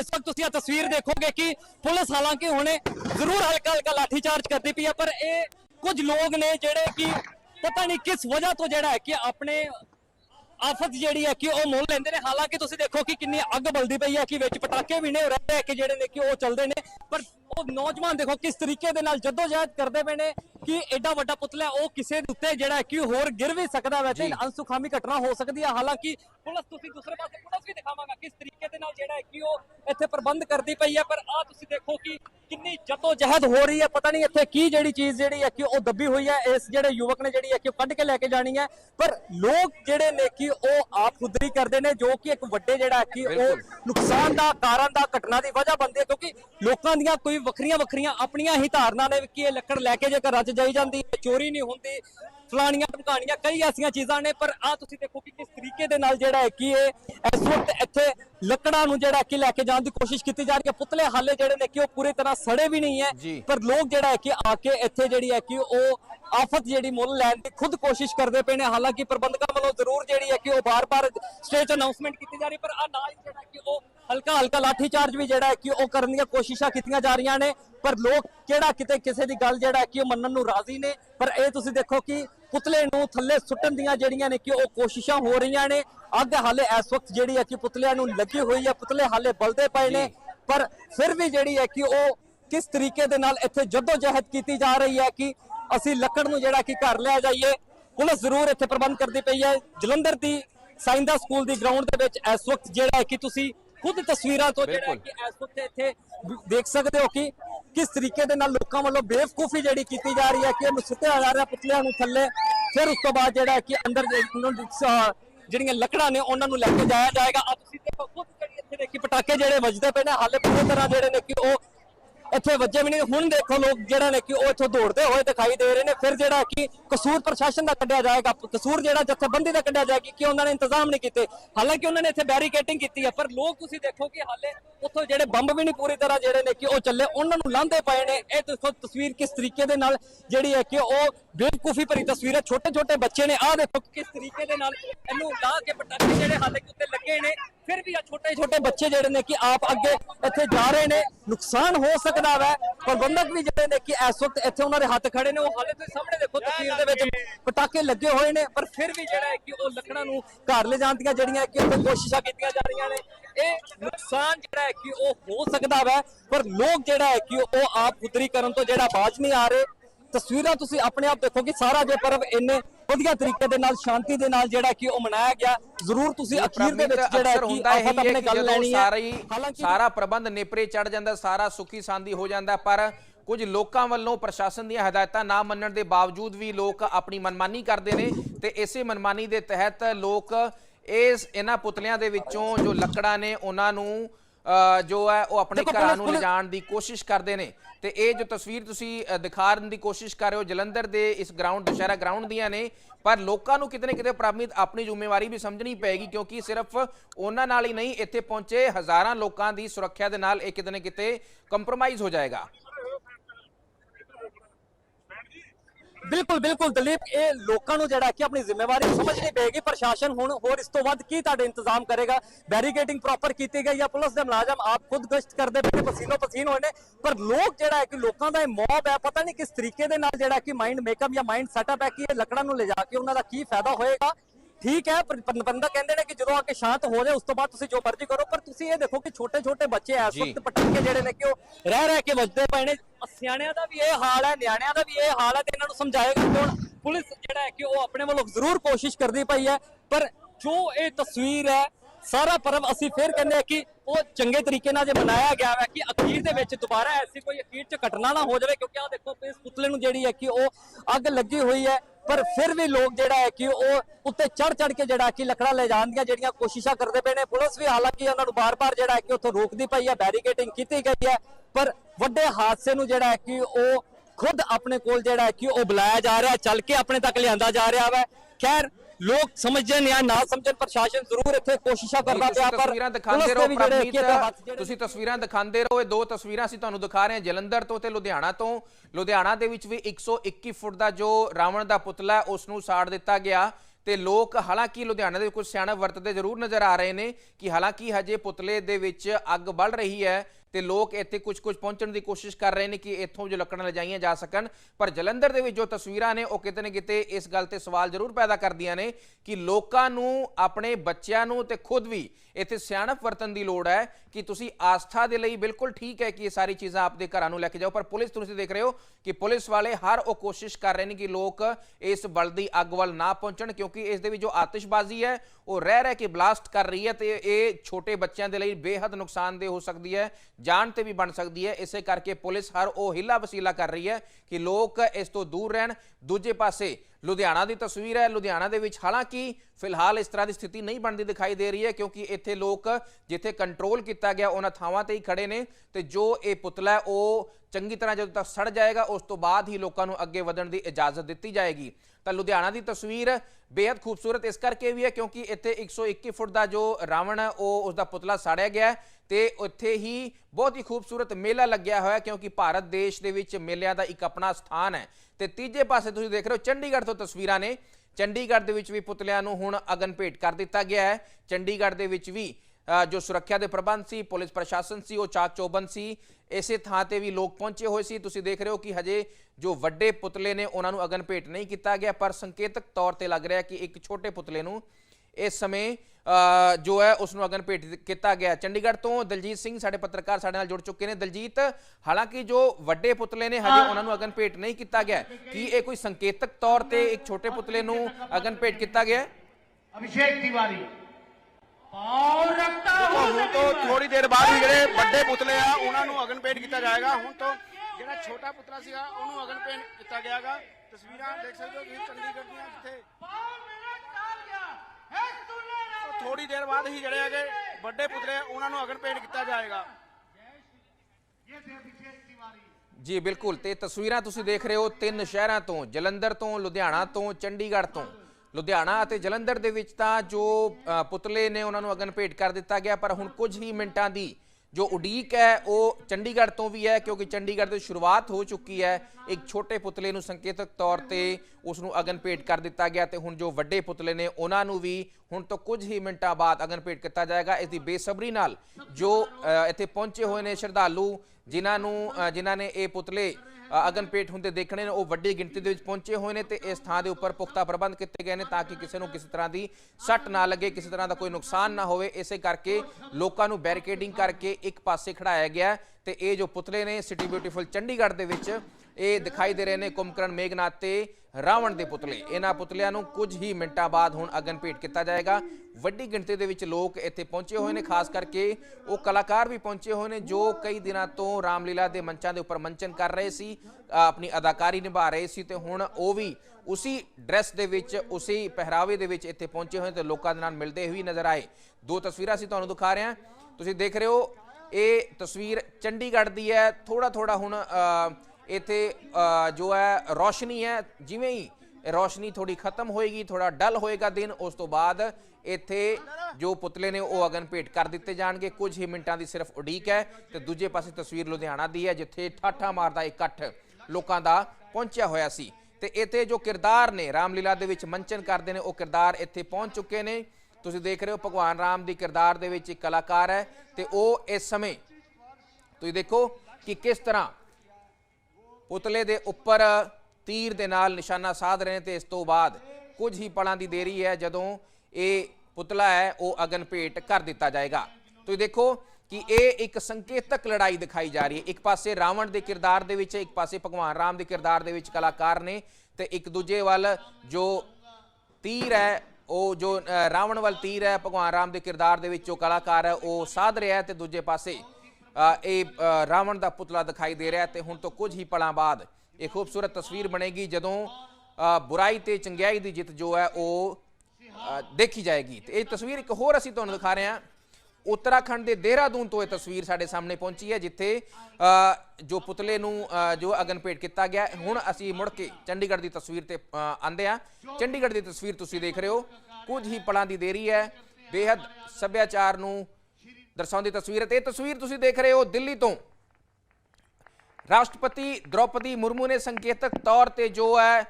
ਇਸ ਵਕਤ ਤੁਸੀਂ ਇਹ ਤਸਵੀਰ ਦੇਖੋਗੇ ਕਿ ਪੁਲਿਸ ਹਾਲਾਂਕਿ ਹੁਣੇ ਜ਼ਰੂਰ ਹਲਕਾ ਹਲਕਾ ਲਾਠੀ ਚਾਰਜ ਕਰਦੀ ਪਈ ਹੈ ਪਰ ਇਹ ਕੁਝ ਲੋਕ ਨੇ ਜਿਹੜੇ ਕਿ ਪਤਾ ਨਹੀਂ ਕਿਸ ਵਜ੍ਹਾ ਤੋਂ ਜਿਹੜਾ ਹੈ ਕਿ ਆਪਣੇ ਆਫਤ ਜਿਹੜੀ ਹੈ ਕਿ ਉਹ ਮੁੱਲ ਲੈਂਦੇ ਨੇ। ਹਾਲਾਂਕਿ ਤੁਸੀਂ ਦੇਖੋ ਕਿ ਕਿੰਨੀ ਅੱਗ ਬਲਦੀ ਪਈ ਹੈ, ਕਿ ਵਿੱਚ ਪਟਾਕੇ ਵੀ ਨੇ ਰਹਿ ਰਹੇ ਕਿ ਜਿਹੜੇ ਨੇ ਕਿ ਉਹ ਚੱਲਦੇ ਨੇ, ਪਰ ਉਹ ਨੌਜਵਾਨ ਦੇਖੋ ਕਿਸ ਤਰੀਕੇ ਦੇ ਨਾਲ ਜਦੋਜਹਿਦ ਕਰਦੇ ਪਏ ਨੇ ਕਿ ਐਡਾ ਵੱਡਾ ਪੁਤਲਾ ਉਹ ਕਿਸੇ ਦੇ ਉੱਤੇ ਜਿਹੜਾ ਕਿ ਹੋਰ ਗਿਰ ਵੀ ਸਕਦਾ ਵੈ ਤੇ ਅਨਸੁਖਾਮੀ ਘਟਨਾ ਹੋ ਸਕਦੀ ਹੈ। ਹਾਲਾਂਕਿ ਪੁਲਿਸ ਤੁਸੀਂ ਦੂਸਰੇ ਪਾਸੇ ਪੁਲਿਸ ਵੀ ਦਿਖਾਵਾਂਗਾ ਕਿਸ ਤਰੀਕੇ ਦੇ ਨਾਲ ਜਿਹੜਾ ਕਿ ਉਹ ਇੱਥੇ ਪ੍ਰਬੰਧ ਕਰਦੀ ਪਈ ਹੈ। ਪਰ ਆ ਤੁਸੀਂ ਦੇਖੋ ਕਿ ਕਿੰਨੀ ਜਦੋਜਹਿਦ ਹੋ ਰਹੀ ਹੈ। ਪਤਾ ਨਹੀਂ ਇੱਥੇ ਕੀ ਜਿਹੜੀ ਚੀਜ਼ ਜਿਹੜੀ ਹੈ ਕਿ ਉਹ ਦੱਬੀ ਹੋਈ ਹੈ। ਇਸ ਜਿਹੜੇ ਯੁਵਕ ਨੇ ਜਿਹੜੀ ਹੈ ਕਿ ਉਹ ਕੱਢ ਕੇ ਲੈ ਕੇ ਜਾਣੀ ਹੈ। ਪਰ ਲੋਕ ਜਿਹੜੇ ਨੇ ਕਿ ਉਹ ਆਪ ਖੁਦਰੀ ਕਰਦੇ ਨੇ ਜੋ ਕਿ ਇੱਕ ਵੱਡੇ ਜਿਹੜਾ ਕਿ ਉਹ ਨੁਕਸਾਨ ਦਾ ਕਾਰਨ ਦਾ ਘਟਨਾ ਦੀ ਵਜ੍ਹਾ ਬਣਦੀ ਹੈ। ਕਿਉਂਕਿ ਲੋਕਾਂ ਦੀਆਂ ਕੋਈ ਵੱਖਰੀਆਂ ਵੱਖਰੀਆਂ ਆਪਣੀਆਂ ਹੀ ਧਾਰਨਾ ਨੇ ਕਿ ਇਹ ਲੱਕੜ ਲੈ ਕੇ ਜੇ ਘਰਾਂ 'ਚ ਜਾਈ ਜਾਂਦੀ ਹੈ ਚੋਰੀ ਨਹੀਂ ਹੁੰਦੀ ਫਲਾਣੀਆਂ ਧਮਕਾਣੀਆਂ ਕਈ ਐਸੀਆਂ ਚੀਜ਼ਾਂ ਨੇ ਪਰ ਆ ਤੁਸੀਂ ਦੇਖੋ ਕਿ ਕਿਸ ਤਰੀਕੇ ਦੇ ਨਾਲ ਜਿਹੜਾ ਹੈ ਕਿ ਇਹ ਇਸ ਵਕਤ ਇੱਥੇ ਲੱਕੜਾਂ ਨੂੰ ਜਿਹੜਾ ਕਿ ਲੈ ਕੇ ਜਾਣ ਦੀ ਕੋਸ਼ਿਸ਼ ਕੀਤੀ ਜਾ ਰਹੀ ਹੈ ਪੁਤਲੇ ਹਾਲੇ ਜਿਹੜੇ ਨੇ ਕਿ ਉਹ ਪੂਰੀ ਤਰ੍ਹਾਂ ਸੜੇ ਵੀ ਨਹੀਂ ਹੈ। ਪਰ ਲੋਕ ਜਿਹੜਾ ਹੈ ਕਿ ਆ ਕੇ ਇੱਥੇ ਜਿਹੜੀ ਹੈ ਕਿ ਉਹ ਆਫਤ ਜਿਹੜੀ ਮੁੱਲ ਲੈਣ ਦੀ ਖੁਦ ਕੋਸ਼ਿਸ਼ ਕਰਦੇ ਪਏ ਨੇ। ਹਾਲਾਂਕਿ ਪ੍ਰਬੰਧਕਾਂ ਵੱਲੋਂ ਜ਼ਰੂਰ ਜਿਹੜੀ ਹੈ ਕਿ ਉਹ ਬਾਰ-ਬਾਰ ਸਟੇਜ ਅਨਾਉਂਸਮੈਂਟ ਕੀਤੀ ਜਾ ਰਹੀ ਪਰ ਆ ਨਾਲ ਹੀ ਜਿਹੜਾ ਕਿ ਉਹ ਹਲਕਾ ਹਲਕਾ ਲਾਠੀ ਚਾਰਜ ਵੀ ਜਿਹੜਾ ਹੈ ਕਿ ਉਹ ਕਰਨ ਦੀਆਂ ਕੋਸ਼ਿਸ਼ਾਂ ਕੀਤੀਆਂ ਜਾ ਰਹੀਆਂ ਨੇ। ਪਰ ਲੋਕ ਕਿਹੜਾ ਕਿਤੇ ਕਿਸੇ ਦੀ ਗੱਲ ਜਿਹੜਾ ਹੈ ਕਿ ਉਹ ਮੰਨਣ ਨੂੰ ਰਾਜ਼ੀ ਨੇ? ਪਰ ਇਹ ਤੁਸੀਂ ਦੇਖੋ ਕਿ ਪੁਤਲੇ ਨੂੰ ਥੱਲੇ ਸੁੱਟਣ ਦੀਆਂ ਜਿਹੜੀਆਂ ਨੇ ਕਿ ਉਹ ਕੋਸ਼ਿਸ਼ਾਂ ਹੋ ਰਹੀਆਂ ਨੇ। ਅੱਗ ਹਾਲੇ ਇਸ ਵਕਤ ਜਿਹੜੀ ਹੈ ਕਿ ਪੁਤਲਿਆਂ ਨੂੰ ਲੱਗੀ ਹੋਈ ਹੈ ਪੁਤਲੇ ਹਾਲੇ ਬਲਦੇ ਪਏ ਨੇ। ਪਰ ਫਿਰ ਵੀ ਜਿਹੜੀ ਹੈ ਕਿ ਉਹ ਕਿਸ ਤਰੀਕੇ ਦੇ ਨਾਲ ਇੱਥੇ ਜਦੋਜਹਿਦ ਕੀਤੀ ਜਾ ਰਹੀ ਹੈ ਕਿ ਅਸੀਂ ਲੱਕੜ ਨੂੰ ਜਿਹੜਾ ਕਿ ਘਰ ਲਿਆ ਜਾਈਏ। ਪੁਲਿਸ ਜ਼ਰੂਰ ਇੱਥੇ ਪ੍ਰਬੰਧ ਕਰਦੀ ਪਈ ਹੈ। ਜਲੰਧਰ ਦੀ ਸਾਇੰਦਾ ਸਕੂਲ ਦੀ ਗਰਾਊਂਡ ਦੇ ਵਿੱਚ ਇਸ ਵਕਤ ਜਿਹੜਾ ਕਿ ਤੁਸੀਂ ਖੁਦ ਤਸਵੀਰਾਂ ਤੋਂ ਜਿਹੜਾ ਕਿ ਇਸ ਵਕਤ ਇੱਥੇ ਦੇਖ ਸਕਦੇ ਹੋ ਕਿ ਕਿਸ ਤਰੀਕੇ ਦੇ ਨਾਲ ਲੋਕਾਂ ਵੱਲੋਂ ਬੇਵਕੂਫੀ ਜਿਹੜੀ ਕੀਤੀ ਜਾ ਰਹੀ ਹੈ ਕਿ ਇਹਨੂੰ ਸੁੱਟਿਆ ਜਾ ਰਿਹਾ ਪੁਤਲਿਆਂ ਨੂੰ ਥੱਲੇ। ਫਿਰ ਉਸ ਤੋਂ ਬਾਅਦ ਜਿਹੜਾ ਕਿ ਅੰਦਰ ਜਿਹੜੀਆਂ ਲੱਕੜਾਂ ਨੇ ਉਹਨਾਂ ਨੂੰ ਲੈ ਕੇ ਜਾਇਆ ਜਾਏਗਾ। ਆ ਤੁਸੀਂ ਦੇਖੋ ਖੁਦ ਜਿਹੜੀ ਇੱਥੇ ਦੇਖੀ ਪਟਾਕੇ ਜਿਹੜੇ ਵੱਜਦੇ ਪਏ ਨੇ ਹਾਲੇ ਪੂਰੀ ਤਰ੍ਹਾਂ ਜਿਹੜੇ ਨੇ ਕਿ ਉਹ ਇੱਥੇ ਵੱਜੇ ਵੀ ਨਹੀਂ। ਹੁਣ ਦੇਖੋ ਲੋਕ ਜਿਹੜਾ ਨੇ ਕਿ ਉਹ ਇੱਥੋਂ ਦੌੜਦੇ ਹੋਏ ਦਿਖਾਈ ਦੇ ਰਹੇ ਨੇ। ਫਿਰ ਜਿਹੜਾ ਕਿ ਕਸੂਰ ਪ੍ਰਸ਼ਾਸਨ ਦਾ ਕੱਢਿਆ ਜਾਏਗਾ। ਕਸੂਰ ਜਿਹੜਾ ਜਥੇਬੰਦੀ ਦਾ ਕੱਢਿਆ ਜਾਏਗਾ ਕਿ ਉਹਨਾਂ ਨੇ ਇੰਤਜ਼ਾਮ ਨਹੀਂ ਕੀਤੇ। ਹਾਲਾਂਕਿ ਉਹਨਾਂ ਨੇ ਇੱਥੇ ਬੈਰੀਕੇਟਿੰਗ ਕੀਤੀ ਹੈ। ਪਰ ਲੋਕ ਤੁਸੀਂ ਦੇਖੋ ਕਿ ਹਾਲੇ ਉੱਥੋਂ ਜਿਹੜੇ ਬੰਬ ਵੀ ਨਹੀਂ ਪੂਰੀ ਤਰ੍ਹਾਂ ਜਿਹੜੇ ਨੇ ਕਿ ਉਹ ਚੱਲੇ, ਉਹਨਾਂ ਨੂੰ ਲਾਂਦੇ ਪਏ ਨੇ। ਇਹ ਦੇਖੋ ਤਸਵੀਰ ਕਿਸ ਤਰੀਕੇ ਦੇ ਨਾਲ ਜਿਹੜੀ ਹੈ ਕਿ ਉਹ ਬੇਵਕੂਫੀ ਭਰੀ ਤਸਵੀਰ ਹੈ। ਛੋਟੇ ਛੋਟੇ ਬੱਚੇ ਨੇ, ਆਹ ਦੇਖੋ ਕਿਸ ਤਰੀਕੇ ਦੇ ਨਾਲ ਇਹਨੂੰ ਲਾ ਕੇ ਪਟਾਕੇ ਜਿਹੜੇ ਹਾਲੇ ਕਿ ਉੱਤੇ ਲੱਗੇ ਨੇ। ਫਿਰ ਵੀ ਆ ਛੋਟੇ ਛੋਟੇ ਬੱਚੇ ਜਿਹੜੇ ਨੇ ਕਿ ਆਪ ਅੱਗੇ ਇੱਥੇ ਜਾ ਰਹੇ ਨੇ। ਨੁਕਸਾਨ ਹੋ ਸਕਦਾ ਵੈ। ਪ੍ਰਬੰਧਕ ਵੀ ਜਿਹੜੇ ਨੇ ਕਿ ਇਸ ਵਕਤ ਇੱਥੇ ਉਹਨਾਂ ਦੇ ਹੱਥ ਖੜੇ ਨੇ। ਉਹ ਹਾਲੇ ਤੁਸੀਂ ਸਾਹਮਣੇ ਦੇਖੋ ਤਸਵੀਰ ਦੇ ਵਿੱਚ ਪਟਾਕੇ ਲੱਗੇ ਹੋਏ ਨੇ। ਪਰ ਫਿਰ ਵੀ ਜਿਹੜਾ ਹੈ ਕਿ ਉਹ ਲੱਕੜਾਂ ਨੂੰ ਘਰ ਲੈ ਜਾਣ ਦੀਆਂ ਜਿਹੜੀਆਂ ਕਿ ਉੱਥੇ ਕੋਸ਼ਿਸ਼ਾਂ ਕੀਤੀਆਂ ਜਾ ਰਹੀਆਂ ਨੇ। ਇਹ ਨੁਕਸਾਨ ਜਿਹੜਾ ਹੈ ਕਿ ਉਹ ਹੋ ਸਕਦਾ ਵੈ। ਪਰ ਲੋਕ ਜਿਹੜਾ ਹੈ ਕਿ ਉਹ ਆਪ ਖੁਦਰੀ ਕਰਨ ਤੋਂ ਜਿਹੜਾ ਬਾਜ ਨਹੀਂ ਆ ਰਹੇ। ਤਸਵੀਰਾਂ ਤੁਸੀਂ ਆਪਣੇ ਆਪ ਦੇਖੋ ਕਿ ਸਾਰਾ ਜੇ ਪਰਵ ਇੰਨੇ ਵਧੀਆ ਤਰੀਕੇ ਦੇ ਨਾਲ ਸ਼ਾਂਤੀ ਦੇ ਨਾਲ ਜਿਹੜਾ ਕਿ ਉਹ ਮਨਾਇਆ ਗਿਆ। ਜ਼ਰੂਰ ਤੁਸੀਂ ਅਖੀਰ ਦੇ ਵਿੱਚ ਜਿਹੜਾ ਕਿ ਆਫਤ ਆਪਣੇ ਗੱਲ ਲੈਣੀ ਹੈ। ਸਾਰਾ ਪ੍ਰਬੰਧ ਨੇਪਰੇ ਚੜ ਜਾਂਦਾ ਸਾਰਾ ਸੁਖੀ ਸਾਂਦੀ ਹੋ ਜਾਂਦਾ ਪਰ ਕੁਝ ਲੋਕਾਂ ਵੱਲੋਂ ਪ੍ਰਸ਼ਾਸਨ ਦੀਆਂ ਹਦਾਇਤਾਂ ਨਾ ਮੰਨਣ ਦੇ ਬਾਵਜੂਦ ਵੀ ਲੋਕ ਆਪਣੀ ਮਨਮਾਨੀ ਕਰਦੇ ਨੇ ਤੇ ਇਸੇ ਮਨਮਾਨੀ ਦੇ ਤਹਿਤ ਲੋਕ ਇਸ ਇਹਨਾਂ ਪੁਤਲਿਆਂ ਦੇ ਵਿੱਚੋਂ ਜੋ ਲੱਕੜਾਂ ਨੇ ਉਹਨਾਂ ਨੂੰ ਜੋ ਹੈ ਉਹ ਆਪਣੇ ਘਰਾਂ ਨੂੰ ਲਿਜਾਣ ਦੀ ਕੋਸ਼ਿਸ਼ ਕਰਦੇ ਨੇ। ਤੇ ਇਹ ਜੋ ਤਸਵੀਰ ਤੁਸੀਂ ਦਿਖਾਉਣ ਦੀ ਕੋਸ਼ਿਸ਼ ਕਰ ਰਹੇ ਹੋ ਜਲੰਧਰ ਦੇ ਇਸ ਗਰਾਊਂਡ ਦੁਸ਼ਹਿਰਾ ਗਰਾਊਂਡ ਦੀਆਂ ਨੇ ਪਰ ਲੋਕਾਂ ਨੂੰ ਕਿਤੇ ਨਾ ਕਿਤੇ ਪ੍ਰਾਪਤ ਆਪਣੀ ਜ਼ਿੰਮੇਵਾਰੀ ਵੀ ਸਮਝਣੀ ਪਏਗੀ ਕਿਉਂਕਿ ਸਿਰਫ ਉਹਨਾਂ ਨਾਲ ਹੀ ਨਹੀਂ ਇੱਥੇ ਪਹੁੰਚੇ ਹਜ਼ਾਰਾਂ ਲੋਕਾਂ ਦੀ ਸੁਰੱਖਿਆ ਦੇ ਨਾਲ ਇਹ ਕਿਤੇ ਨਾ ਕਿਤੇ ਕੰਪਰੋਮਾਈਜ਼ ਹੋ ਜਾਏਗਾ। ਬਿਲਕੁਲ ਬਿਲਕੁਲ ਦਲੀਪ, ਇਹ ਲੋਕਾਂ ਨੂੰ ਜਿਹੜਾ ਕਿ ਆਪਣੀ ਜ਼ਿੰਮੇਵਾਰੀ ਸਮਝਣੀ ਪਏਗੀ। ਪ੍ਰਸ਼ਾਸਨ ਹੁਣ ਹੋਰ ਇਸ ਤੋਂ ਵੱਧ ਕੀ ਤੁਹਾਡੇ ਇੰਤਜ਼ਾਮ ਕਰੇਗਾ? ਬੈਰੀਕੇਡਿੰਗ ਪ੍ਰੋਪਰ ਕੀਤੀ ਗਈ ਜਾਂ ਪੁਲਿਸ ਦੇ ਮੁਲਾਜ਼ਮ ਆਪ ਖੁਦ ਗਸ਼ਤ ਕਰਦੇ ਪਏ ਪਸੀਨੋ ਪਸੀਨ ਹੋਏ ਨੇ। ਪਰ ਲੋਕ ਜਿਹੜਾ ਹੈ ਕਿ ਲੋਕਾਂ ਦਾ ਇਹ ਮੌਬ ਹੈ, ਪਤਾ ਨਹੀਂ ਕਿਸ ਤਰੀਕੇ ਦੇ ਨਾਲ ਜਿਹੜਾ ਕਿ ਮਾਈਂਡ ਮੇਕਅਪ ਜਾਂ ਮਾਈਂਡ ਸੈਟਅਪ ਹੈ ਕਿ ਇਹ ਲੱਕੜਾਂ ਨੂੰ ਲਿਜਾ ਕੇ ਉਹਨਾਂ ਦਾ ਕੀ ਫਾਇਦਾ ਹੋਏਗਾ? ਠੀਕ ਹੈ ਪਰ ਪਰ ਬੰਦਾ ਕਹਿੰਦੇ ਨੇ ਕਿ ਜਦੋਂ ਆ ਕੇ ਸ਼ਾਂਤ ਹੋ ਜਾਏ ਉਸ ਤੋਂ ਬਾਅਦ ਤੁਸੀਂ ਜੋ ਮਰਜ਼ੀ ਕਰੋ ਪਰ ਤੁਸੀਂ ਇਹ ਦੇਖੋ ਕਿ ਛੋਟੇ ਛੋਟੇ ਬੱਚੇ ਇਸ। ਵਕਤ ਪਟਾਕੇ ਜਿਹੜੇ ਨੇ ਕਿ ਉਹ ਰਹਿ ਰਹਿ ਕੇ ਵੱਜਦੇ ਪਏ ਨੇ ਸਿਆਣਿਆਂ ਦਾ ਵੀ ਇਹ ਹਾਲ ਹੈ ਨਿਆਣਿਆਂ ਦਾ ਵੀ ਇਹ ਹਾਲ ਹੈ ਤੇ ਇਹਨਾਂ ਨੂੰ ਸਮਝਾਏਗਾ ਕੌਣ ਪੁਲਿਸ ਜਿਹੜਾ ਹੈ ਕਿ ਉਹ ਆਪਣੇ ਵੱਲੋਂ ਜ਼ਰੂਰ ਕੋਸ਼ਿਸ਼ ਕਰਦੀ ਪਈ ਹੈ ਪਰ ਜੋ ਇਹ ਤਸਵੀਰ ਹੈ ਸਾਰਾ ਪਰਵ ਅਸੀਂ ਫੇਰ ਕਹਿੰਦੇ ਆ ਕਿ ਉਹ ਚੰਗੇ ਤਰੀਕੇ ਨਾਲ ਜੇ ਮਨਾਇਆ ਗਿਆ ਹੈ ਕਿ ਅਖੀਰ ਦੇ ਵਿੱਚ ਦੁਬਾਰਾ ਐਸੀ ਕੋਈ ਅਖੀਰ 'ਚ ਘਟਨਾ ਨਾ ਹੋ ਜਾਵੇ, ਕਿਉਂਕਿ ਆ ਦੇਖੋ ਇਸ ਪੁਤਲੇ ਨੂੰ ਜਿਹੜੀ ਹੈ ਕਿ ਉਹ ਅੱਗ ਲੱਗੀ ਹੋਈ ਹੈ, ਪਰ ਫਿਰ ਵੀ ਲੋਕ ਜਿਹੜਾ ਹੈ ਕਿ ਉਹ ਉੱਤੇ ਚੜ ਚੜ ਕੇ ਜਿਹੜਾ ਕਿ ਲੱਕੜਾਂ ਲੈ ਜਾਣ ਦੀਆਂ ਜਿਹੜੀਆਂ ਕੋਸ਼ਿਸ਼ਾਂ ਕਰਦੇ ਪਏ ਨੇ। ਪੁਲਿਸ ਵੀ ਹਾਲਾਂਕਿ ਉਹਨਾਂ ਨੂੰ ਬਾਰ-ਬਾਰ ਜਿਹੜਾ ਹੈ ਕਿ ਉੱਥੋਂ ਰੋਕਦੀ ਪਈ ਹੈ ਬੈਰੀਕੇਡਿੰਗ ਕੀਤੀ ਗਈ ਹੈ, ਪਰ ਵੱਡੇ ਹਾਦਸੇ ਨੂੰ ਜਿਹੜਾ ਹੈ ਕਿ ਉਹ ਖੁਦ ਆਪਣੇ ਕੋਲ ਜਿਹੜਾ ਹੈ ਕਿ ਉਹ ਬੁਲਾਇਆ ਜਾ ਰਿਹਾ, ਚੱਲ ਕੇ ਆਪਣੇ ਤੱਕ ਲਿਆਂਦਾ ਜਾ ਰਿਹਾ ਵਾ। ਖੈਰ ਲੋਕ ਸਮਝਣ ਜਾਂ ਨਾ ਸਮਝਣ ਪ੍ਰਸ਼ਾਸਨ ਜ਼ਰੂਰ ਇੱਥੇ ਕੋਸ਼ਿਸ਼ਾਂ ਕਰਦਾ ਪਿਆ ਪਰ ਤਸਵੀਰਾਂ ਦਿਖਾਉਂਦੇ ਰਹੋ ਜਿਹੜੇ- ਤੁਸੀਂ ਤਸਵੀਰਾਂ ਦਿਖਾਉਂਦੇ ਰਹੋ ਇਹ ਦੋ ਤਸਵੀਰਾਂ ਅਸੀਂ ਤੁਹਾਨੂੰ ਦਿਖਾ ਰਹੇ ਹਾਂ ਜਲੰਧਰ ਤੋਂ ਤੇ ਲੁਧਿਆਣਾ ਤੋਂ। ਲੁਧਿਆਣਾ ਦੇ ਵਿੱਚ ਵੀ 121 ਫੁੱਟ ਦਾ ਜੋ ਰਾਵਣ ਦਾ ਪੁਤਲਾ ਉਸ ਨੂੰ ਸਾੜ ਦਿੱਤਾ ਗਿਆ। ਤੇ ਲੋਕ ਹਾਲਾਂਕਿ ਲੁਧਿਆਣਾ ਦੇ ਕੁਝ ਸਿਆਣਪ ਵਰਤਦੇ ਜ਼ਰੂਰ ਨਜ਼ਰ ਆ ਰਹੇ ਨੇ ਕਿ ਹਾਲਾਂਕਿ ਹਜੇ ਪੁਤਲੇ ਦੇ ਵਿੱਚ ਅੱਗ ਬਲ ਰਹੀ ਹੈ ਤੇ ਲੋਕ ਇੱਥੇ ਕੁਝ ਕੁਝ ਪਹੁੰਚਣ ਦੀ ਕੋਸ਼ਿਸ਼ ਕਰ ਰਹੇ ਨੇ ਕਿ ਇੱਥੋਂ ਜੋ ਲੱਕੜਾਂ ਲਿਜਾਈਆਂ ਜਾ ਸਕਣ। ਪਰ ਜਲੰਧਰ ਦੇ ਵਿੱਚ ਜੋ ਤਸਵੀਰਾਂ ਨੇ, ਉਹ ਕਿਤੇ ਨਾ ਕਿਤੇ ਇਸ ਗੱਲ ਤੇ ਸਵਾਲ ਜ਼ਰੂਰ ਪੈਦਾ ਕਰਦੀਆਂ ਨੇ ਕਿ ਲੋਕਾਂ ਨੂੰ, ਆਪਣੇ ਬੱਚਿਆਂ ਨੂੰ ਤੇ ਖੁਦ ਵੀ ਇੱਥੇ ਸਿਆਣਪ ਵਰਤਨ ਦੀ ਲੋੜ ਹੈ ਕਿ ਤੁਸੀਂ ਆਸਥਾ ਦੇ ਲਈ ਬਿਲਕੁਲ ਠੀਕ ਹੈ ਕਿ ਇਹ ਸਾਰੀ ਚੀਜ਼ਾਂ ਆਪਦੇ ਘਰਾਂ ਨੂੰ ਲੈ ਕੇ ਜਾਓ। ਪਰ ਪੁਲਿਸ, ਤੁਸੀਂ ਦੇਖ ਰਹੇ ਹੋ ਕਿ ਪੁਲਿਸ ਵਾਲੇ ਹਰ ਉਹ ਕੋਸ਼ਿਸ਼ ਕਰ ਰਹੇ ਨੇ ਕਿ ਲੋਕ ਇਸ ਬਲਦੀ ਅੱਗ ਵੱਲ ਨਾ ਪਹੁੰਚਣ ਕਿਉਂਕਿ ਇਸ ਦੇ ਵਿੱਚ ਜੋ ਆਤਿਸ਼ਬਾਜ਼ੀ ਹੈ, ਉਹ ਰਹਿ ਰਹਿ ਕੇ ਬਲਾਸਟ ਕਰ ਰਹੀ ਹੈ ਤੇ ਇਹ ਛੋਟੇ ਬੱਚਿਆਂ ਦੇ ਲਈ ਬੇਹੱਦ ਨੁਕਸਾਨਦੇਹ ਹੋ ਸਕਦੀ ਹੈ। ਜਾਨ ਤੇ ਵੀ ਬਣ ਸਕਦੀ ਹੈ। ਇਸੇ ਕਰਕੇ ਪੁਲਿਸ ਹਰ ਉਹ ਹਿੱਲਾ ਵਸੀਲਾ ਕਰ ਰਹੀ ਹੈ ਕਿ ਲੋਕ ਇਸ ਤੋਂ ਦੂਰ ਰਹਿਣ। ਦੂਜੇ ਪਾਸੇ ਲੁਧਿਆਣਾ ਦੀ ਤਸਵੀਰ ਹੈ। ਲੁਧਿਆਣਾ ਦੇ ਵਿੱਚ ਹਾਲਾਂਕਿ ਫਿਲਹਾਲ ਇਸ ਤਰ੍ਹਾਂ ਦੀ ਸਥਿਤੀ ਨਹੀਂ ਬਣਦੀ ਦਿਖਾਈ ਦੇ ਰਹੀ ਹੈ ਕਿਉਂਕਿ ਇੱਥੇ ਲੋਕ ਜਿੱਥੇ ਕੰਟਰੋਲ ਕੀਤਾ ਗਿਆ ਉਹਨਾਂ ਥਾਵਾਂ ਤੇ ਹੀ ਖੜੇ ਨੇ ਤੇ ਜੋ ਇਹ ਪੁਤਲਾ ਉਹ ਚੰਗੀ ਤਰ੍ਹਾਂ ਜਦੋਂ ਤੱਕ ਸੜ ਜਾਏਗਾ, ਉਸ ਤੋਂ ਬਾਅਦ ਹੀ ਲੋਕਾਂ ਨੂੰ ਅੱਗੇ ਵਧਣ ਦੀ ਇਜਾਜ਼ਤ ਦਿੱਤੀ ਜਾਏਗੀ। ਤਾਂ ਲੁਧਿਆਣਾ ਦੀ ਤਸਵੀਰ ਬੇहद ਖੂਬਸੂਰਤ ਇਸ ਕਰਕੇ ਵੀ ਹੈ ਕਿਉਂਕਿ ਇੱਥੇ 121 ਫੁੱਟ ਦਾ ਜੋ ਰਾਵਣ ਹੈ ਉਹ ਉਸ ਦਾ ਪੁਤਲਾ ਸਾੜਿਆ ਗਿਆ ਹੈ ਤੇ ਉੱਥੇ ਹੀ ਬਹੁਤ ਹੀ ਖੂਬਸੂਰਤ ਮੇਲਾ ਲੱਗਿਆ ਹੋਇਆ ਕਿਉਂਕਿ ਭਾਰਤ ਦੇਸ਼ ਦੇ ਵਿੱਚ ਮੇਲਿਆਂ ਦਾ ਇੱਕ ਆਪਣਾ ਸਥਾਨ ਹੈ। ਤੇ ਤੀਜੇ ਪਾਸੇ ਤੁਸੀਂ ਦੇਖ ਰਹੇ ਹੋ ਚੰਡੀਗੜ੍ਹ ਤੋਂ ਤਸਵੀਰਾਂ ਨੇ। ਚੰਡੀਗੜ੍ਹ ਦੇ ਵਿੱਚ ਵੀ ਪੁਤਲਿਆਂ ਨੂੰ ਹੁਣ ਅਗਨ ਭੇਟ ਕਰ ਦਿੱਤਾ ਗਿਆ ਹੈ। ਚੰਡੀਗੜ੍ਹ ਦੇ ਵਿੱਚ ਵੀ ਜੋ ਸੁਰੱਖਿਆ ਦੇ ਪ੍ਰਬੰਧ ਸੀ ਪੁਲਿਸ ਪ੍ਰਸ਼ਾਸਨ ਸੀ ਉਹ ਚਾਕ ਚੌਬੰਦ ਸੀ ਇਸੇ ਥਾਂ ਤੇ ਵੀ ਲੋਕ ਪਹੁੰਚੇ ਹੋਏ ਸੀ। ਤੁਸੀਂ ਦੇਖ ਰਹੇ ਹੋ ਕਿ ਹਜੇ ਜੋ ਵੱਡੇ ਪੁਤਲੇ ਨੇ ਉਹਨਾਂ ਨੂੰ ਅਗਨ ਭੇਟ ਨਹੀਂ ਕੀਤਾ ਗਿਆ ਪਰ ਸੰਕੇਤਕ ਤੌਰ ਤੇ ਲੱਗ ਰਿਹਾ ਕਿ ਇੱਕ ਛੋਟੇ ਪੁਤਲੇ ਨੂੰ ਇਸ ਸਮੇਂ ਜੋ ਹੈ ਉਸ ਨੂੰ ਅਗਨ ਭੇਟ ਕੀਤਾ ਗਿਆ। ਚੰਡੀਗੜ੍ਹ ਤੋਂ ਦਲਜੀਤ ਸਿੰਘ ਸਾਡੇ ਪੱਤਰਕਾਰ ਸਾਡੇ ਨਾਲ ਜੁੜ ਚੁੱਕੇ ਨੇ। ਦਲਜੀਤ ਹਾਲਾਂਕਿ ਜੋ ਵੱਡੇ ਪੁਤਲੇ ਨੇ ਹਜੇ ਉਹਨਾਂ ਨੂੰ ਅਗਨ ਭੇਟ ਨਹੀਂ ਕੀਤਾ ਗਿਆ। ਕੀ ਇਹ ਕੋਈ ਸੰਕੇਤਕ ਤੌਰ ਤੇ ਇੱਕ ਛੋਟੇ ਪੁਤਲੇ ਨੂੰ ਅਗਨ ਭੇਟ ਕੀਤਾ ਗਿਆ? ਅਭਿਸ਼ੇਕ ਤਿਵਾਰੀ ਹੁਣ ਤੋਂ ਥੋੜੀ ਦੇਰ ਬਾਅਦ ਹੀ ਜਿਹੜੇ ਵੱਡੇ ਪੁਤਲੇ ਆ ਉਹਨਾਂ ਨੂੰ ਅਗਨ ਭੇਟ ਕੀਤਾ ਜਾਏਗਾ। ਹੁਣ ਤੋਂ ਜਿਹੜਾ ਛੋਟਾ ਪੁਤਲਾ ਸੀਗਾ ਉਹਨੂੰ ਅਗਨ ਭੇਟ ਕੀਤਾ ਗਿਆਗਾ। ਤਸਵੀਰਾਂ ਦੇਖ ਸਕਦੇ ਹੋ ਤੁਸੀਂ ਚੰਡੀਗੜ੍ਹ ਦੀਆਂ ਜਿੱਥੇ ਥੋੜੀ ਦੇਰ ਬਾਅਦ ਹੀ ਜਿਹੜੇ ਹੈਗੇ ਵੱਡੇ ਪੁਤਲੇ ਆ, ਉਹਨਾਂ ਨੂੰ ਅਗਨ ਭੇਟ ਕੀਤਾ ਜਾਏਗਾ। ਜੀ ਬਿਲਕੁਲ। ਤੇ ਤਸਵੀਰਾਂ ਤੁਸੀਂ ਦੇਖ ਰਹੇ ਹੋ ਤਿੰਨ ਸ਼ਹਿਰਾਂ ਤੋਂ ਜਲੰਧਰ ਤੋਂ ਲੁਧਿਆਣਾ ਤੋਂ ਚੰਡੀਗੜ੍ਹ ਤੋਂ। ਲੁਧਿਆਣਾ ਅਤੇ ਜਲੰਧਰ ਦੇ ਵਿੱਚ ਤਾਂ ਜੋ ਪੁਤਲੇ ਨੇ ਉਹਨਾਂ ਨੂੰ ਅਗਨ ਭੇਟ ਕਰ ਦਿੱਤਾ ਗਿਆ, ਪਰ ਹੁਣ ਕੁਝ ਹੀ ਮਿੰਟਾਂ ਦੀ ਜੋ ਉਡੀਕ ਹੈ, ਉਹ ਚੰਡੀਗੜ੍ਹ ਤੋਂ ਵੀ ਹੈ, ਕਿਉਂਕਿ ਚੰਡੀਗੜ੍ਹ ਤੋਂ ਸ਼ੁਰੂਆਤ ਹੋ ਚੁੱਕੀ ਹੈ। ਇੱਕ ਛੋਟੇ ਪੁਤਲੇ ਨੂੰ ਸੰਕੇਤਕ ਤੌਰ ਤੇ ਉਸ ਨੂੰ ਅਗਨ ਭੇਟ ਕਰ ਦਿੱਤਾ ਗਿਆ ਤੇ ਹੁਣ ਜੋ ਵੱਡੇ ਪੁਤਲੇ ਨੇ, ਉਹਨਾਂ ਨੂੰ ਵੀ ਹੁਣ ਤੋਂ ਕੁਝ ਹੀ ਮਿੰਟਾਂ ਬਾਅਦ ਅਗਨ ਭੇਟ ਕੀਤਾ ਜਾਏਗਾ। ਇਸ ਦੀ ਬੇਸਬਰੀ ਨਾਲ ਜੋ ਇੱਥੇ ਪਹੁੰਚੇ ਹੋਏ ਨੇ ਸ਼ਰਧਾਲੂ, ਜਿਨ੍ਹਾਂ ਨੂੰ ਜਿਨ੍ਹਾਂ ਨੇ ਇਹ ਪੁਤਲੇ ਅਗਨਪੇਟ ਹੁੰਦੇ ਦੇਖਣੇ ਨੇ, ਉਹ ਵੱਡੀ ਗਿਣਤੀ ਦੇ ਵਿੱਚ ਪਹੁੰਚੇ ਹੋਏ ਨੇ ਤੇ ਇਸ ਥਾਂ ਦੇ ਉੱਪਰ ਪੁਖਤਾ ਪ੍ਰਬੰਧ ਕੀਤੇ ਗਏ ਨੇ ਤਾਂ ਕਿ ਕਿਸੇ ਨੂੰ ਕਿਸੇ ਤਰ੍ਹਾਂ ਦੀ ਸੱਟ ਨਾ ਲੱਗੇ, ਕਿਸੇ ਤਰ੍ਹਾਂ ਦਾ ਕੋਈ ਨੁਕਸਾਨ ਨਾ ਹੋਵੇ। ਇਸੇ ਕਰਕੇ ਲੋਕਾਂ ਨੂੰ ਬੈਰੀਕੇਡਿੰਗ ਕਰਕੇ ਇੱਕ ਪਾਸੇ ਖੜਾਇਆ ਗਿਆ ਹੈ ਤੇ ਇਹ ਜੋ ਪੁਤਲੇ ਨੇ ਸਿਟੀ ਬਿਊਟੀਫੁਲ ਚੰਡੀਗੜ੍ਹ ਦੇ ਵਿੱਚ ਇਹ ਦਿਖਾਈ ਦੇ ਰਹੇ ਨੇ ਕੁੰਭਕਰਨ ਮੇਘਨਾਥ ਤੇ ਰਾਵਣ ਦੇ ਪੁਤਲੇ। ਇਹਨਾਂ ਪੁਤਲਿਆਂ ਨੂੰ ਕੁਝ ਹੀ ਮਿੰਟਾਂ ਬਾਅਦ ਹੁਣ ਅਗਨ ਭੇਟ ਕੀਤਾ ਜਾਏਗਾ। ਵੱਡੀ ਗਿਣਤੀ ਦੇ ਵਿੱਚ ਲੋਕ ਇੱਥੇ ਪਹੁੰਚੇ ਹੋਏ ਨੇ, ਖਾਸ ਕਰਕੇ ਉਹ ਕਲਾਕਾਰ ਵੀ ਪਹੁੰਚੇ ਹੋਏ ਨੇ ਜੋ ਕਈ ਦਿਨਾਂ ਤੋਂ ਰਾਮਲੀਲਾ ਦੇ ਮੰਚਾਂ ਦੇ ਉੱਪਰ ਮੰਚਨ ਕਰ ਰਹੇ ਸੀ ਆਪਣੀ ਅਦਾਕਾਰੀ ਨਿਭਾ ਰਹੇ ਸੀ ਤੇ ਹੁਣ ਉਹ ਵੀ ਉਸੇ ਡਰੈਸ ਦੇ ਵਿੱਚ, ਉਸੇ ਪਹਿਰਾਵੇ ਦੇ ਵਿੱਚ ਇੱਥੇ ਪਹੁੰਚੇ ਹੋਏ ਤੇ ਲੋਕਾਂ ਦੇ ਨਾਲ ਮਿਲਦੇ ਹੋਏ ਨਜ਼ਰ ਆਏ। ਦੋ ਤਸਵੀਰਾਂ ਅਸੀਂ ਤੁਹਾਨੂੰ ਦਿਖਾ ਰਹੇ ਹਾਂ। ਤੁਸੀਂ ਦੇਖ ਰਹੇ ਹੋ, ਇਹ ਤਸਵੀਰ ਚੰਡੀਗੜ੍ਹ ਦੀ ਹੈ। ਥੋੜਾ ਥੋੜਾ ਹੁਣ ਇੱਥੇ ਜੋ ਹੈ, ਰੌਸ਼ਨੀ ਹੈ, ਜਿਵੇਂ ਹੀ ਰੌਸ਼ਨੀ ਰੋਸ਼ਨੀ ਥੋੜੀ ਖਤਮ ਹੋਏਗੀ ਥੋੜਾ ਡਲ ਹੋਏਗਾ ਦਿਨ, ਉਸ ਤੋਂ ਬਾਅਦ ਇੱਥੇ ਜੋ ਪੁਤਲੇ ਨੇ ਉਹ ਅਗਨ ਭੇਟ ਕਰ ਦਿੱਤੇ ਜਾਣਗੇ। ਕੁਝ ਹੀ ਮਿੰਟਾਂ ਦੀ ਸਿਰਫ ਉਡੀਕ ਹੈ ਤੇ ਦੂਜੇ ਪਾਸੇ ਤਸਵੀਰ ਲੁਧਿਆਣਾ ਦੀ ਹੈ, ਜਿੱਥੇ ਠਾਠਾ ਮਾਰਦਾ ਇਕੱਠ ਲੋਕਾਂ ਦਾ ਪਹੁੰਚਿਆ ਹੋਇਆ ਸੀ। ਤੇ ਇੱਥੇ ਜੋ ਕਿਰਦਾਰ ਨੇ, ਰਾਮਲੀਲਾ ਦੇ ਵਿੱਚ ਮੰਚਨ ਕਰਦੇ ਨੇ, ਉਹ ਕਿਰਦਾਰ ਇੱਥੇ ਪਹੁੰਚ ਚੁੱਕੇ ਨੇ। ਤੁਸੀਂ ਦੇਖ ਰਹੇ ਹੋ, ਭਗਵਾਨ ਰਾਮ ਦੀ ਕਿਰਦਾਰ ਦੇ ਵਿੱਚ ਇੱਕ ਕਲਾਕਾਰ ਹੈ ਤੇ ਉਹ ਇਸ ਸਮੇਂ ਤੁਸੀਂ ਦੇਖੋ ਕਿ ਕਿਸ ਤਰ੍ਹਾਂ ਪੁਤਲੇ ਦੇ ਉੱਪਰ ਤੀਰ ਦੇ ਨਾਲ ਨਿਸ਼ਾਨਾ ਸਾਧ ਰਹੇ ਨੇ ਤੇ ਇਸ ਤੋਂ ਬਾਅਦ ਕੁਝ ਹੀ ਪਲਾਂ ਦੀ ਦੇਰੀ ਹੈ ਜਦੋਂ ਇਹ ਪੁਤਲਾ ਹੈ, ਉਹ ਅਗਨ ਭੇਟ ਕਰ ਦਿੱਤਾ ਜਾਏਗਾ। ਤੁਸੀਂ ਦੇਖੋ ਕਿ ਇਹ ਇੱਕ ਸੰਕੇਤਕ ਲੜਾਈ ਦਿਖਾਈ ਜਾ ਰਹੀ ਹੈ। ਇੱਕ ਪਾਸੇ ਰਾਵਣ ਦੇ ਕਿਰਦਾਰ ਦੇ ਵਿੱਚ, ਇੱਕ ਪਾਸੇ ਭਗਵਾਨ ਰਾਮ ਦੇ ਕਿਰਦਾਰ ਦੇ ਵਿੱਚ ਕਲਾਕਾਰ ਨੇ ਤੇ ਇੱਕ ਦੂਜੇ ਵੱਲ ਜੋ ਤੀਰ ਹੈ, ਉਹ ਜੋ ਰਾਵਣ ਵੱਲ ਤੀਰ ਹੈ, ਭਗਵਾਨ ਰਾਮ ਦੇ ਕਿਰਦਾਰ ਦੇ ਵਿੱਚ ਜੋ ਕਲਾਕਾਰ ਹੈ, ਉਹ ਸਾਧ ਰਿਹਾ ਹੈ ਤੇ ਦੂਜੇ ਪਾਸੇ ਇਹ ਰਾਵਣ ਦਾ ਪੁਤਲਾ ਦਿਖਾਈ ਦੇ ਰਿਹਾ ਹੈ ਤੇ ਹੁਣ ਤੋਂ ਕੁਝ ਹੀ ਪਲਾਂ ਬਾਅਦ ਇਹ ਖੂਬਸੂਰਤ ਤਸਵੀਰ ਬਣੇਗੀ ਜਦੋਂ ਬੁਰਾਈ ਤੇ ਚੰਗਿਆਈ ਦੀ ਜਿੱਤ ਜੋ ਹੈ ਉਹ ਦੇਖੀ ਜਾਏਗੀ। ਤੇ ਇਹ ਤਸਵੀਰ ਇੱਕ ਹੋਰ ਅਸੀਂ ਤੁਹਾਨੂੰ ਦਿਖਾ ਰਹੇ ਹਾਂ। ਉੱਤਰਾਖੰਡ ਦੇ ਦੇਹਰਾਦੂਨ ਤੋਂ ਇਹ ਤਸਵੀਰ ਸਾਡੇ ਸਾਹਮਣੇ ਪਹੁੰਚੀ ਹੈ ਜਿੱਥੇ ਜੋ ਪੁਤਲੇ ਨੂੰ ਜੋ ਅਗਨ ਭੇਟ ਕੀਤਾ ਗਿਆ ਹੁਣ ਅਸੀਂ ਮੁੜ ਕੇ ਚੰਡੀਗੜ੍ਹ ਦੀ ਤਸਵੀਰ ਤੇ ਅ, ਆਂਦੇ ਆ ਚੰਡੀਗੜ੍ਹ ਦੀ ਤਸਵੀਰ ਤੁਸੀਂ ਦੇਖ ਰਹੇ ਹੋ। ਕੁਝ ਹੀ ਪਲਾਂ ਦੀ ਦੇਰੀ ਹੈ। ਬੇहद ਸੱਭਿਆਚਾਰ ਨੂੰ ਦਰਸਾਉਂਦੀ ਤਸਵੀਰ ਹੈ ਤੇ ਇਹ ਤਸਵੀਰ ਤੁਸੀਂ ਦੇਖ ਰਹੇ ਹੋ ਦਿੱਲੀ ਤੋਂ। ਰਾਸ਼ਟਰਪਤੀ ਦ੍ਰੋਪਦੀ ਮੁਰਮੂ ਨੇ ਸੰਕੇਤਕ ਤੌਰ ਤੇ ਜੋ ਹੈ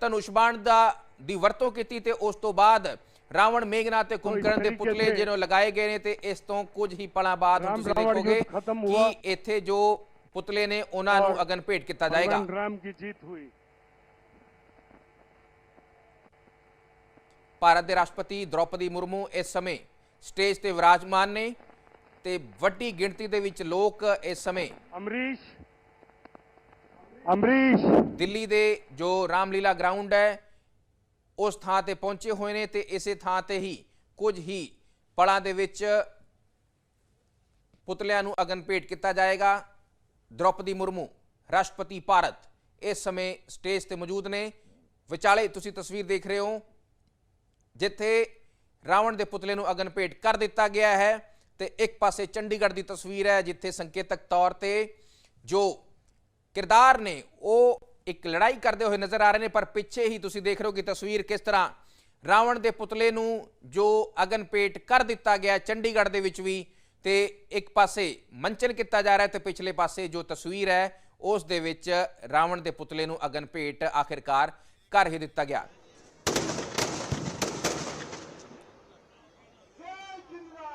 ਧਨੁਸ਼ਬਾਣ ਦਾ ਦੀ ਵਰਤੋਂ ਕੀਤੀ ਤੇ ਉਸ ਤੋਂ ਬਾਅਦ ਰਾਵਣ ਮੇਗਨਾ ਤੇ ਕੁੰਭਕਰਨ ਦੇ ਪੁਤਲੇ ਜਿਹਨੂੰ ਲਗਾਏ ਗਏ ਨੇ ਤੇ ਇਸ ਤੋਂ ਕੁਝ ਹੀ ਪਲਾਂ ਬਾਅਦ ਤੁਸੀਂ ਦੇਖੋਗੇ ਕਿ ਇੱਥੇ ਜੋ ਪੁਤਲੇ ਨੇ ਉਹਨਾਂ ਨੂੰ ਅਗਨ ਭੇਟ ਕੀਤਾ ਜਾਏਗਾ। ਭਾਰਤ ਦੇ ਰਾਸ਼ਟਰਪਤੀ ਦ੍ਰੋਪਦੀ ਮੁਰਮੂ ਇਸ ਸਮੇਂ ਸਟੇਜ ਤੇ ਵਿਰਾਜਮਾਨ ਨੇ ਤੇ ਵੱਡੀ ਗਿਣਤੀ ਦੇ ਵਿੱਚ ਲੋਕ ਇਸ ਸਮੇਂ ਅਮਰੀਸ਼ ਅਮਰੀਸ਼। ਦਿੱਲੀ ਦੇ ਜੋ ਰਾਮਲੀਲਾ ਗਰਾਊਂਡ ਹੈ ਉਸ ਥਾਂ ਤੇ ਪਹੁੰਚੇ ਹੋਏ ਨੇ ਤੇ ਇਸੇ ਥਾਂ ਤੇ ਹੀ ਕੁਝ ਹੀ ਪਲਾਂ ਦੇ ਵਿੱਚ ਪੁਤਲਿਆਂ ਨੂੰ ਅਗਨ ਭੇਟ ਕੀਤਾ ਜਾਏਗਾ। ਦ੍ਰੋਪਦੀ ਮੁਰਮੂ ਰਾਸ਼ਟਰਪਤੀ ਭਾਰਤ ਇਸ ਸਮੇਂ ਸਟੇਜ ਤੇ ਮੌਜੂਦ ਨੇ। ਵਿਚਾਲੇ ਤੁਸੀਂ ਤਸਵੀਰ ਦੇਖ ਰਹੇ ਹੋ ਜਿੱਥੇ ਰਾਵਣ ਦੇ ਪੁਤਲੇ ਨੂੰ ਅਗਨ ਭੇਟ ਕਰ ਦਿੱਤਾ ਗਿਆ ਹੈ ਤੇ ਇੱਕ ਪਾਸੇ ਚੰਡੀਗੜ੍ਹ ਦੀ ਤਸਵੀਰ ਹੈ ਜਿੱਥੇ ਸੰਕੇਤਕ ਤੌਰ ਤੇ ਜੋ ਕਿਰਦਾਰ ਨੇ, ਉਹ ਇੱਕ ਲੜਾਈ ਕਰਦੇ ਹੋਏ ਨਜ਼ਰ ਆ ਰਹੇ ਨੇ, ਪਰ ਪਿੱਛੇ ਹੀ ਤੁਸੀਂ ਦੇਖ ਰਹੇ ਹੋ ਕਿ ਤਸਵੀਰ ਕਿਸ ਤਰ੍ਹਾਂ ਰਾਵਣ ਦੇ ਪੁਤਲੇ ਨੂੰ ਜੋ ਅਗਨ ਭੇਟ ਕਰ ਦਿੱਤਾ ਗਿਆ ਚੰਡੀਗੜ੍ਹ ਦੇ ਵਿੱਚ ਵੀ ਤੇ ਇੱਕ ਪਾਸੇ ਮੰਚਨ ਕੀਤਾ ਜਾ ਰਿਹਾ ਹੈ ਤੇ ਪਿਛਲੇ ਪਾਸੇ ਜੋ ਤਸਵੀਰ ਹੈ, ਉਸ ਦੇ ਵਿੱਚ ਰਾਵਣ ਦੇ ਪੁਤਲੇ ਨੂੰ ਅਗਨ ਭੇਟ ਆਖਿਰਕਾਰ ਕਰ ਹੀ ਦਿੱਤਾ ਗਿਆ।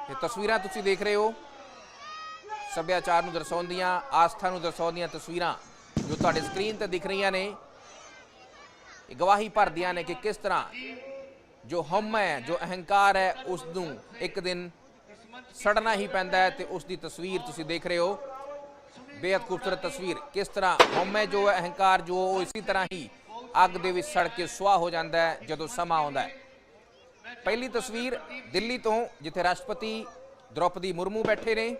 ਇਹ ਤਸਵੀਰਾਂ ਤੁਸੀਂ ਦੇਖ ਰਹੇ ਹੋ। ਸੱਭਿਆਚਾਰ ਨੂੰ ਦਰਸਾਉਂਦੀਆਂ, ਆਸਥਾ ਨੂੰ ਦਰਸਾਉਂਦੀਆਂ ਤਸਵੀਰਾਂ ਜੋ ਤੁਹਾਡੇ ਸਕਰੀਨ ਤੇ ਦਿਖ ਰਹੀਆਂ ਨੇ। ਇਹ ਗਵਾਹੀ ਭਰਦੀਆਂ ਨੇ ਕਿ ਕਿਸ ਤਰ੍ਹਾਂ ਜੋ ਹਮ ਹੈ, ਜੋ ਅਹੰਕਾਰ ਹੈ ਉਸ ਨੂੰ ਇੱਕ ਦਿਨ ਸੜਨਾ ਹੀ ਪੈਂਦਾ ਹੈ ਤੇ ਉਸ ਦੀ ਤਸਵੀਰ ਤੁਸੀਂ ਦੇਖ ਰਹੇ ਹੋ। ਬੇहद ਖੂਬਸੂਰਤ ਤਸਵੀਰ। ਕਿਸ ਤਰ੍ਹਾਂ ਹਮ ਹੈ, ਜੋ ਹੈ, ਅਹੰਕਾਰ ਜੋ, ਉਹ ਇਸੇ ਤਰ੍ਹਾਂ ਹੀ ਅੱਗ ਦੇ ਵਿੱਚ ਸੜ ਕੇ ਸੁਆਹ ਹੋ ਜਾਂਦਾ ਹੈ ਜਦੋਂ ਸਮਾਂ ਆਉਂਦਾ ਹੈ। ਪਹਿਲੀ ਤਸਵੀਰ ਦਿੱਲੀ ਤੋਂ, ਜਿੱਥੇ ਰਾਸ਼ਟਰਪਤੀ ਦ੍ਰੋਪਦੀ ਮੁਰਮੂ ਬੈਠੇ ਨੇ।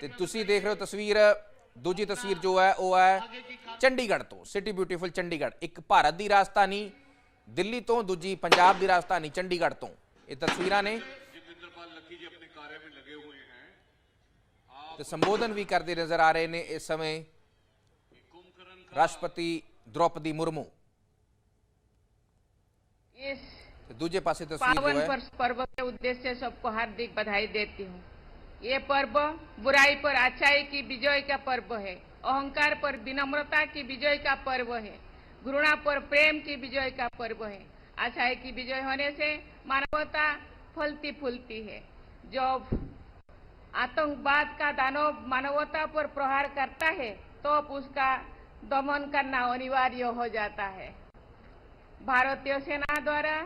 ਤੇ ਤੁਸੀਂ ਦੇਖ ਰਹੇ ਹੋ ਤਸਵੀਰ, ਦੂਜੀ ਤਸਵੀਰ ਜੋ ਹੈ, ਉਹ ਹੈ ਚੰਡੀਗੜ੍ਹ ਤੋਂ, ਸਿਟੀ ਬਿਊਟੀਫੁਲ ਚੰਡੀਗੜ੍ਹ। ਇੱਕ ਭਾਰਤ ਦੀ ਰਾਜਧਾਨੀ, ਦਿੱਲੀ ਤੋਂ, ਦੂਜੀ ਪੰਜਾਬ ਦੀ ਰਾਜਧਾਨੀ ਚੰਡੀਗੜ੍ਹ ਤੋਂ। ਇਹ ਤਸਵੀਰਾਂ ਨੇ। ਤੇ ਸੰਬੋਧਨ ਵੀ ਕਰਦੇ ਨਜ਼ਰ ਆ ਰਹੇ ਨੇ ਇਸ ਸਮੇਂ ਰਾਸ਼ਟਰਪਤੀ ਦ੍ਰੋਪਦੀ ਮੁਰਮੂ। तो दूजे पासे तो पावन पर्व के उद्देश्य सबको हार्दिक बधाई देती हूँ। ये पर्व बुराई पर अच्छाई की विजय का पर्व है। अहंकार पर विनम्रता की विजय का पर्व है। घृणा पर प्रेम की विजय का पर्व है। अच्छाई की विजय होने से मानवता फलती फूलती है। जब आतंकवाद का दानव मानवता पर प्रहार करता है तो उसका दमन करना अनिवार्य हो जाता है। भारतीय सेना द्वारा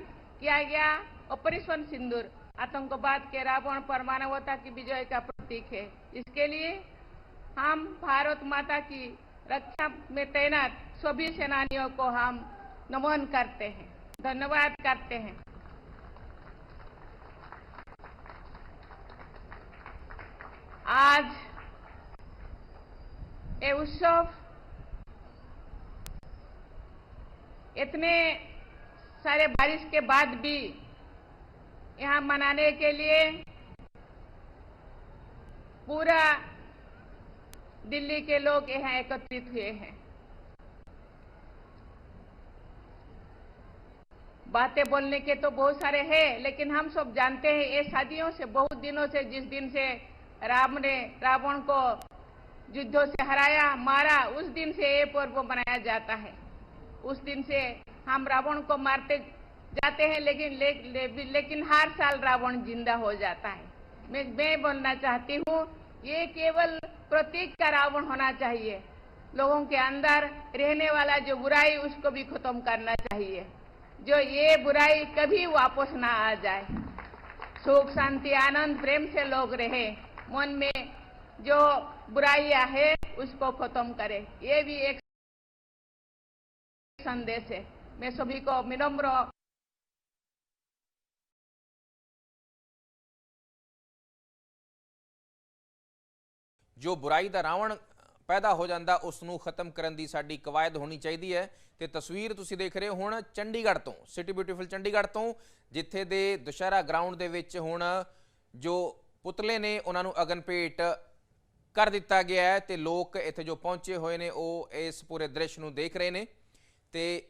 किया गया ऑपरेशन सिंदूर। आतंकवाद के रावण पर मानवता की विजय का प्रतीक है। इसके लिए हम भारत माता की रक्षा में तैनात सभी सेनानियों को हम नमन करते हैं, धन्यवाद करते हैं। आज ये उत्सव इतने सारे बारिश के बाद भी यहाँ मनाने के लिए पूरा दिल्ली के लोग यहाँ एकत्रित हुए हैं। बातें बोलने के तो बहुत सारे हैं, लेकिन हम सब जानते हैं ये शादियों से, बहुत दिनों से, जिस दिन से राम ने रावण को युद्धों से हराया, मारा, उस दिन से ये पर्व मनाया जाता है। उस दिन से हम रावण को मारते जाते हैं लेकिन ले, ले, लेकिन हर साल रावण ज़िंदा हो जाता है। मैं मैं बोलना चाहती हूँ ये केवल प्रतीक का रावण होना चाहिए। लोगों के अंदर रहने वाला जो बुराई उसको भी खत्म करना चाहिए। जो ये बुराई कभी वापस ना आ जाए। सुख शांति आनंद प्रेम से लोग रहे। मन में जो बुराइयाँ है उसको खत्म करे। ये भी एक संदेश है मैं सभी को विनम्र ਜੋ ਬੁਰਾਈ ਦਾ ਰਾਵਣ ਪੈਦਾ ਹੋ ਜਾਂਦਾ ਉਸ ਨੂੰ ਖਤਮ ਕਰਨ ਦੀ ਸਾਡੀ ਕਵਾਇਦ ਹੋਣੀ ਚਾਹੀਦੀ ਹੈ ਤੇ ਤਸਵੀਰ ਤੁਸੀਂ ਦੇਖ ਰਹੇ ਹੋ ਹੁਣ ਚੰਡੀਗੜ੍ਹ ਤੋਂ ਸਿਟੀ ਬਿਊਟੀਫੁਲ ਚੰਡੀਗੜ੍ਹ ਤੋਂ ਜਿੱਥੇ ਦੇ ਦੁਸ਼ਹਿਰਾ ਗਰਾਊਂਡ ਦੇ ਵਿੱਚ ਹੁਣ ਜੋ ਪੁਤਲੇ ਨੇ ਉਹਨਾਂ ਨੂੰ ਅਗਨ ਭੇਟ ਕਰ ਦਿੱਤਾ ਗਿਆ ਹੈ ਤੇ ਲੋਕ ਇੱਥੇ ਜੋ ਪਹੁੰਚੇ ਹੋਏ ਨੇ ਉਹ ਇਸ ਪੂਰੇ ਦ੍ਰਿਸ਼ ਨੂੰ ਦੇਖ ਰਹੇ ਨੇ ਤੇ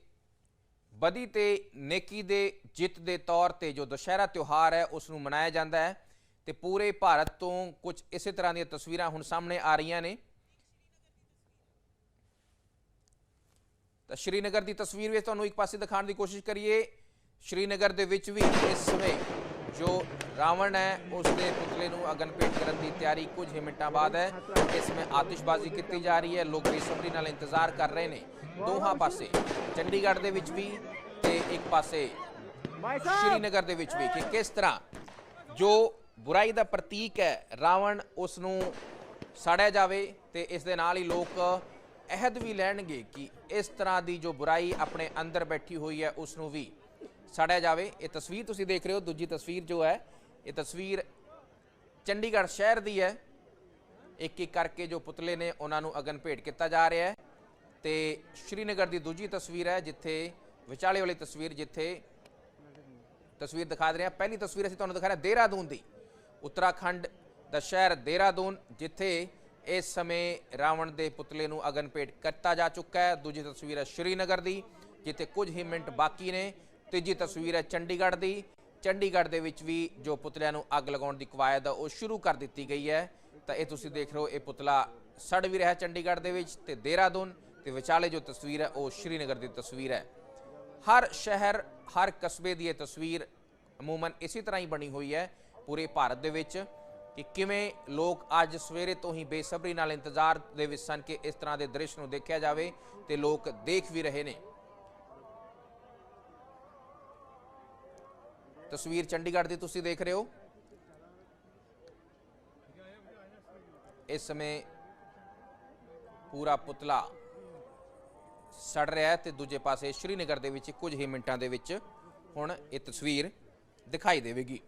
ਬਦੀ ਤੇ ਨੇਕੀ ਦੇ ਜਿੱਤ ਦੇ ਤੌਰ ਤੇ ਜੋ ਦੁਸ਼ਹਿਰਾ ਤਿਉਹਾਰ ਹੈ, ਉਸ ਨੂੰ ਮਨਾਇਆ ਜਾਂਦਾ ਹੈ ਤੇ ਪੂਰੇ ਭਾਰਤ ਤੋਂ ਕੁਝ ਇਸੇ ਤਰ੍ਹਾਂ ਦੀਆਂ ਤਸਵੀਰਾਂ ਹੁਣ ਸਾਹਮਣੇ ਆ ਰਹੀਆਂ ਨੇ। ਤਾਂ ਸ਼੍ਰੀਨਗਰ ਦੀ ਤਸਵੀਰ ਵਿੱਚ ਤੁਹਾਨੂੰ ਇੱਕ ਪਾਸੇ ਦਿਖਾਉਣ ਦੀ ਕੋਸ਼ਿਸ਼ ਕਰੀਏ। ਸ਼੍ਰੀਨਗਰ ਦੇ ਵਿੱਚ ਵੀ ਇਸ ਸਮੇਂ ਜੋ ਰਾਵਣ ਹੈ ਉਸ ਦੇ ਪੁਤਲੇ ਨੂੰ ਅਗਨਪੇਟ ਕਰਨ ਦੀ ਤਿਆਰੀ ਕੁਝ ਹੀ ਮਿੰਟਾਂ ਬਾਅਦ ਹੈ। ਇਸ ਸਮੇਂ ਆਤਿਸ਼ਬਾਜ਼ੀ ਕੀਤੀ ਜਾ ਰਹੀ ਹੈ ਲੋਕ ਬੇਸਬਰੀ ਨਾਲ ਇੰਤਜ਼ਾਰ ਕਰ ਰਹੇ ਨੇ। ਦੋਹਾਂ ਪਾਸੇ ਚੰਡੀਗੜ੍ਹ ਦੇ ਵਿੱਚ ਵੀ ਤੇ ਇੱਕ ਪਾਸੇ ਸ਼੍ਰੀਨਗਰ ਦੇ ਵਿੱਚ ਵੀ ਕਿ ਕਿਸ ਤਰ੍ਹਾਂ ਜੋ ਬੁਰਾਈ ਦਾ ਪ੍ਰਤੀਕ ਹੈ ਰਾਵਣ ਉਸ ਨੂੰ ਸਾੜਿਆ ਜਾਵੇ ਤੇ ਇਸ ਦੇ ਨਾਲ ਹੀ ਲੋਕ ਅਹਿਦ ਵੀ ਲੈਣਗੇ ਕਿ ਇਸ ਤਰ੍ਹਾਂ ਦੀ ਜੋ ਬੁਰਾਈ ਆਪਣੇ ਅੰਦਰ ਬੈਠੀ ਹੋਈ ਹੈ ਉਸ ਨੂੰ ਵੀ ਸਾੜਿਆ ਜਾਵੇ। ਇਹ ਤਸਵੀਰ ਤੁਸੀਂ ਦੇਖ ਰਹੇ ਹੋ। ਦੂਜੀ ਤਸਵੀਰ ਜੋ ਹੈ, ਇਹ ਤਸਵੀਰ ਚੰਡੀਗੜ੍ਹ ਸ਼ਹਿਰ ਦੀ ਹੈ। ਇੱਕ ਇੱਕ ਕਰਕੇ ਜੋ ਪੁਤਲੇ ਨੇ ਉਹਨਾਂ ਨੂੰ ਅਗਨ ਭੇਟ ਕੀਤਾ ਜਾ ਰਿਹਾ ਹੈ। ਤੇ ਸ਼੍ਰੀਨਗਰ ਦੀ ਦੂਜੀ ਤਸਵੀਰ ਹੈ, ਜਿੱਥੇ ਵਿਚਾਲੇ ਵਾਲੀ ਤਸਵੀਰ, ਜਿੱਥੇ ਤਸਵੀਰ ਦਿਖਾ ਰਹੇ ਹਾਂ। ਪਹਿਲੀ ਤਸਵੀਰ ਅਸੀਂ ਤੁਹਾਨੂੰ ਦਿਖਾ ਰਹੇ ਹਾਂ ਦੇਹਰਾਦੂਨ ਦੀ। ਉੱਤਰਾਖੰਡ ਦਾ ਸ਼ਹਿਰ ਦੇਹਰਾਦੂਨ, ਜਿੱਥੇ ਇਸ ਸਮੇਂ ਰਾਵਣ ਦੇ ਪੁਤਲੇ ਨੂੰ ਅਗਨ ਭੇਟ ਕੀਤਾ ਜਾ ਚੁੱਕਾ ਹੈ। ਦੂਜੀ ਤਸਵੀਰ ਹੈ ਸ਼੍ਰੀਨਗਰ ਦੀ, ਜਿੱਥੇ ਕੁਝ ਹੀ ਮਿੰਟ ਬਾਕੀ ਨੇ। ਤੀਜੀ ਤਸਵੀਰ ਹੈ ਚੰਡੀਗੜ੍ਹ ਦੀ। ਚੰਡੀਗੜ੍ਹ ਦੇ ਵਿੱਚ ਵੀ ਜੋ ਪੁਤਲਿਆਂ ਨੂੰ ਅੱਗ ਲਗਾਉਣ ਦੀ ਕਵਾਇਦ ਹੈ ਉਹ ਸ਼ੁਰੂ ਕਰ ਦਿੱਤੀ ਗਈ ਹੈ। ਤਾਂ ਇਹ ਤੁਸੀਂ ਦੇਖ ਰਹੇ ਹੋ, ਇਹ ਪੁਤਲਾ ਸੜ ਵੀ ਰਿਹਾ ਚੰਡੀਗੜ੍ਹ ਦੇ ਵਿੱਚ ਤੇ ਦੇਹਰਾਦੂਨ ਤੇ ਵਿਚਾਲੇ ਜੋ ਤਸਵੀਰ ਹੈ, ਉਹ ਸ਼੍ਰੀਨਗਰ ਦੀ ਤਸਵੀਰ ਹੈ। ਹਰ ਸ਼ਹਿਰ, ਹਰ ਕਸਬੇ ਦੀ ਇਹ ਤਸਵੀਰ ਅਮੂਮਨ ਇਸੇ ਤਰ੍ਹਾਂ ਹੀ ਬਣੀ ਹੋਈ ਹੈ ਪੂਰੇ ਭਾਰਤ ਦੇ ਵਿੱਚ ਕਿ ਕਿਵੇਂ ਲੋਕ ਅੱਜ ਸਵੇਰੇ ਤੋਂ ਹੀ ਬੇਸਬਰੀ ਨਾਲ ਇੰਤਜ਼ਾਰ ਦੇ ਵਿੱਚ ਸਨ ਕਿ ਇਸ ਤਰ੍ਹਾਂ ਦੇ ਦ੍ਰਿਸ਼ ਨੂੰ ਦੇਖਿਆ ਜਾਵੇ ਤੇ ਲੋਕ ਦੇਖ ਵੀ ਰਹੇ ਨੇ। ਤਸਵੀਰ ਚੰਡੀਗੜ੍ਹ ਦੀ ਤੁਸੀਂ ਦੇਖ ਰਹੇ ਹੋ। ਇਸ ਸਮੇਂ ਪੂਰਾ ਪੁਤਲਾ ਸੜ ਰਿਹਾ ਹੈ ਤੇ ਦੂਜੇ ਪਾਸੇ ਸ਼੍ਰੀਨਗਰ ਦੇ ਵਿੱਚ ਕੁਝ ਹੀ ਮਿੰਟਾਂ ਦੇ ਵਿੱਚ ਹੁਣ ਇਹ ਤਸਵੀਰ ਦਿਖਾਈ ਦੇਵੇਗੀ।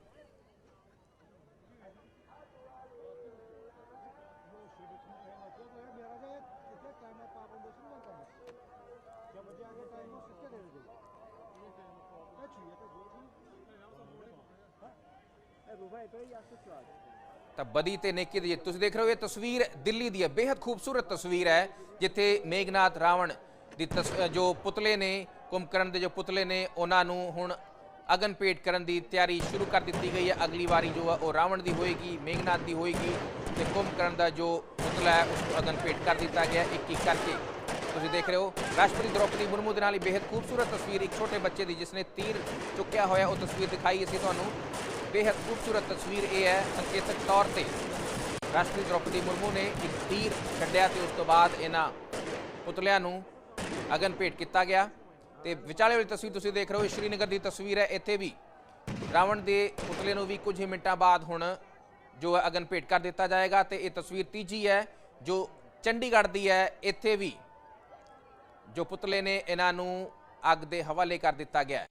ਬਦੀ ਤੇ ਨੇਕੀ ਦੀ। ਜਿੱਤ ਤੁਸੀਂ ਦੇਖ ਰਹੇ ਹੋ ਇਹ ਤਸਵੀਰ ਦਿੱਲੀ ਦੀ ਹੈ। ਬੇहद ਖੂਬਸੂਰਤ ਤਸਵੀਰ ਹੈ। ਜਿੱਥੇ ਮੇਗਨਾਥ ਰਾਵਣ ਦੀ ਜੋ ਪੁਤਲੇ ਨੇ, ਕੁੰਭਕਰਨ ਦੇ ਜੋ ਪੁਤਲੇ ਨੇ, ਉਹਨਾਂ ਨੂੰ ਹੁਣ ਅਗਨ ਅਗਨਪੇਟ ਕਰਨ ਦੀ ਤਿਆਰੀ ਸ਼ੁਰੂ ਕਰ ਦਿੱਤੀ ਗਈ ਹੈ। ਅਗਲੀ ਵਾਰੀ ਜੋ ਹੈ ਉਹ ਰਾਵਣ ਦੀ ਹੋਏਗੀ ਮੇਗਨਾਥ ਦੀ ਹੋਏਗੀ ਤੇ ਕੁੰਭਕਰਨ ਦਾ ਜੋ ਪੁਤਲਾ ਹੈ, ਉਸ ਨੂੰ ਅਗਨਪੇਟ ਕਰ ਦਿੱਤਾ ਗਿਆ ਇੱਕ ਇੱਕ ਕਰਕੇ। ਤੁਸੀਂ ਦੇਖ ਰਹੇ ਹੋ, ਰਾਸ਼ਟਰਪਤੀ ਦ੍ਰੋਪਦੀ ਮੁਰਮੂ ਦੇ ਨਾਲ ਹੀ ਬੇहद ਖੂਬਸੂਰਤ ਤਸਵੀਰ ਇੱਕ ਛੋਟੇ ਬੱਚੇ ਦੀ, ਜਿਸ ਨੇ ਤੀਰ ਚੁੱਕਿਆ ਹੋਇਆ, ਉਹ ਤਸਵੀਰ ਦਿਖਾਈ। ਅਸੀਂ ਤੁਹਾਨੂੰ ਬੇहद ਖੂਬਸੂਰਤ ਤਸਵੀਰ ਇਹ ਹੈ ਸੰਕੇਤਕ ਤੌਰ ਤੇ ਰਾਸ਼ਟਰਪਤੀ ਦ੍ਰੋਪਦੀ ਮੁਰਮੂ ਨੇ ਇੱਕ ਤੀਰ ਛੱਡਿਆ ਤੇ ਉਸ ਤੋਂ ਬਾਅਦ ਇਹਨਾਂ ਪੁਤਲਿਆਂ ਨੂੰ ਅਗਨ ਭੇਟ ਕੀਤਾ ਗਿਆ ਤੇ ਵਿਚਾਲੇ ਵਾਲੀ ਤਸਵੀਰ ਤੁਸੀਂ ਦੇਖ ਰਹੇ ਹੋ ਸ਼੍ਰੀਨਗਰ ਦੀ ਤਸਵੀਰ ਹੈ ਇੱਥੇ ਵੀ ਰਾਵਣ ਦੇ ਪੁਤਲੇ ਨੂੰ ਵੀ ਕੁਝ ਹੀ ਮਿੰਟਾਂ ਬਾਅਦ ਹੁਣ ਜੋ ਹੈ ਅਗਨ ਭੇਟ ਕਰ ਦਿੱਤਾ ਜਾਏਗਾ ਤੇ ਇਹ ਤਸਵੀਰ ਤੀਜੀ ਹੈ ਜੋ ਚੰਡੀਗੜ੍ਹ ਦੀ ਹੈ ਇੱਥੇ ਵੀ ਜੋ ਪੁਤਲੇ ਨੇ ਇਹਨਾਂ ਨੂੰ ਅੱਗ ਦੇ ਹਵਾਲੇ ਕਰ ਦਿੱਤਾ ਗਿਆ ਹੈ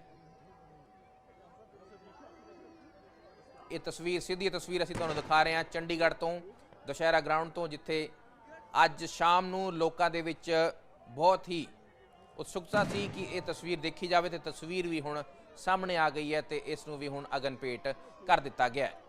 ਇਹ ਤਸਵੀਰ, ਸਿੱਧੀ ਤਸਵੀਰ ਅਸੀਂ ਤੁਹਾਨੂੰ ਦਿਖਾ ਰਹੇ ਹਾਂ ਚੰਡੀਗੜ੍ਹ ਤੋਂ, ਦੁਸ਼ਹਿਰਾ ਗਰਾਊਂਡ ਤੋਂ, ਜਿੱਥੇ ਅੱਜ ਸ਼ਾਮ ਨੂੰ ਲੋਕਾਂ ਦੇ ਵਿੱਚ ਬਹੁਤ ਹੀ ਉਤਸੁਕਤਾ ਸੀ ਕਿ ਇਹ ਤਸਵੀਰ ਦੇਖੀ ਜਾਵੇ ਤੇ ਤਸਵੀਰ ਵੀ ਹੁਣ ਸਾਹਮਣੇ ਆ ਗਈ ਹੈ ਤੇ ਇਸ ਨੂੰ ਵੀ ਹੁਣ ਅਗਨ ਭੇਟ ਕਰ ਦਿੱਤਾ ਗਿਆ ਹੈ।